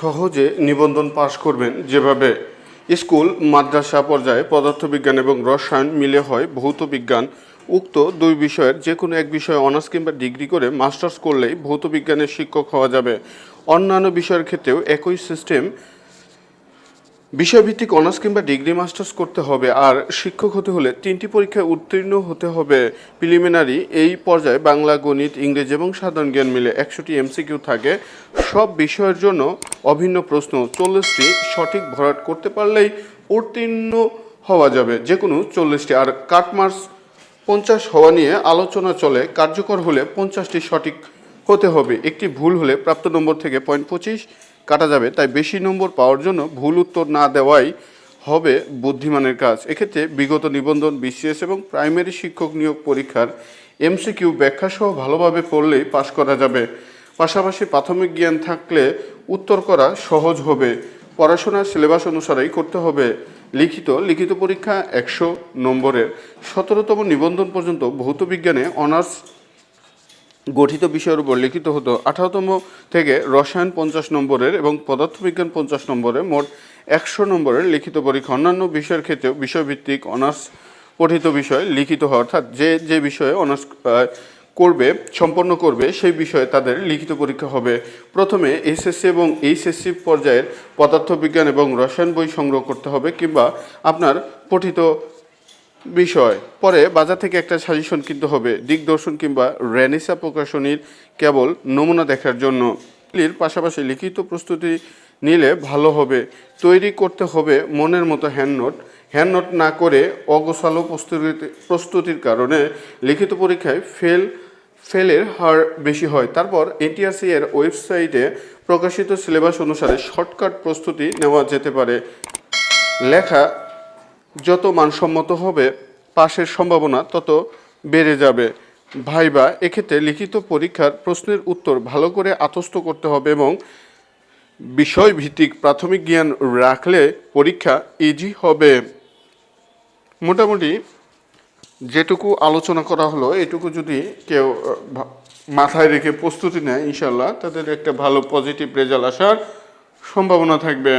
সহজে নিবন্ধন পাশ করবেন। যেভাবে স্কুল, মাদ্রাসা পর্যায়ে পদার্থবিজ্ঞান এবং রসায়ন মিলে হয় ভৌত বিজ্ঞান উক্ত দুই বিষয়ের যে কোনো এক বিষয়ে অনার্স কিংবা ডিগ্রি করে মাস্টার্স করলেই ভৌত বিজ্ঞানের শিক্ষক হওয়া যাবে। অন্যান্য বিষয়ের ক্ষেত্রেও একই সিস্টেম বিষয়ভিত্তিক অনার্স কিংবা ডিগ্রি মাস্টার্স করতে হবে, আর শিক্ষক হতে হলে তিনটি পরীক্ষায় উত্তীর্ণ হতে হবে। প্রিলিমিনারি, এই পর্যায়ে বাংলা, গণিত, ইংরেজি এবং সাধারণ জ্ঞান মিলে একশোটি এমসিকিউ থাকে। সব বিষয়ের জন্য অভিন্ন প্রশ্ন চল্লিশটি সঠিক ভরাট করতে পারলেই উত্তীর্ণ হওয়া যাবে যে কোনো চল্লিশটি। আর কাটমার্কস পঞ্চাশ হওয়া নিয়ে আলোচনা চলে, কার্যকর হলে পঞ্চাশটি সঠিক হতে হবে। একটি ভুল হলে প্রাপ্ত নম্বর থেকে পয়েন্ট পঁচিশ কাটা যাবে, তাই বেশি নম্বর পাওয়ার জন্য ভুল উত্তর না দেওয়াই হবে বুদ্ধিমানের কাজ। এক্ষেত্রে বিগত নিবন্ধন, বিসিএস এবং প্রাইমারি শিক্ষক নিয়োগ পরীক্ষার এমসিকিউ ব্যাখ্যা সহ ভালোভাবে পড়লেই পাশ করা যাবে। পাশাপাশি প্রাথমিক জ্ঞান থাকলে উত্তর করা সহজ হবে। পড়াশোনার সিলেবাস অনুসারেই করতে হবে। লিখিত লিখিত পরীক্ষা একশো নম্বরের। সতেরোতম নিবন্ধন পর্যন্ত ভৌত বিজ্ঞানে অনার্স গঠিত বিষয়ের উপর লিখিত হতো। আঠারোতম থেকে রসায়ন পঞ্চাশ নম্বরের এবং পদার্থবিজ্ঞান পঞ্চাশ নম্বরের মোট একশো নম্বরের লিখিত পরীক্ষা। অন্যান্য বিষয়ের ক্ষেত্রেও বিষয়ভিত্তিক অনার্স পঠিত বিষয় লিখিত হয়। অর্থাৎ যে যে বিষয়ে অনার্স করবে, সম্পন্ন করবে, সেই বিষয়ে তাদের লিখিত পরীক্ষা হবে। প্রথমে এসএসসি এবং এইচএসসি পর্যায়ের পদার্থবিজ্ঞান এবং রসায়ন বই সংগ্রহ করতে হবে কিংবা আপনার পঠিত বিষয়। পরে বাজার থেকে একটা সাজেশন কিনতে হবে। দিগদর্শন কিংবা রেনিসা প্রকাশনীর কেবল নমুনা দেখার জন্য। পাশাপাশি লিখিত প্রস্তুতি নিলে ভালো হবে। তৈরি করতে হবে মনের মতো হ্যান্ড নোট। হ্যান্ড নোট না করে অগোছালো প্রস্তুতি প্রস্তুতির কারণে লিখিত পরীক্ষায় ফেল ফেলের হার বেশি হয়। তারপর এনটিআরসি এর ওয়েবসাইটে প্রকাশিত সিলেবাস অনুসারে শর্টকাট প্রস্তুতি নেওয়া যেতে পারে। লেখা যত মানসম্মত হবে পাশের সম্ভাবনা তত বেড়ে যাবে। ভাইবা, এক্ষেত্রে লিখিত পরীক্ষার প্রশ্নের উত্তর ভালো করে আত্মস্থ করতে হবে এবং বিষয়ভিত্তিক প্রাথমিক জ্ঞান রাখলে পরীক্ষা ইজি হবে। মোটামুটি যেটুকু আলোচনা করা হলো, এটুকু যদি কেউ মাথায় রেখে প্রস্তুতি নেয় ইনশাল্লাহ তাদের একটা ভালো পজিটিভ রেজাল্ট আসার সম্ভাবনা থাকবে।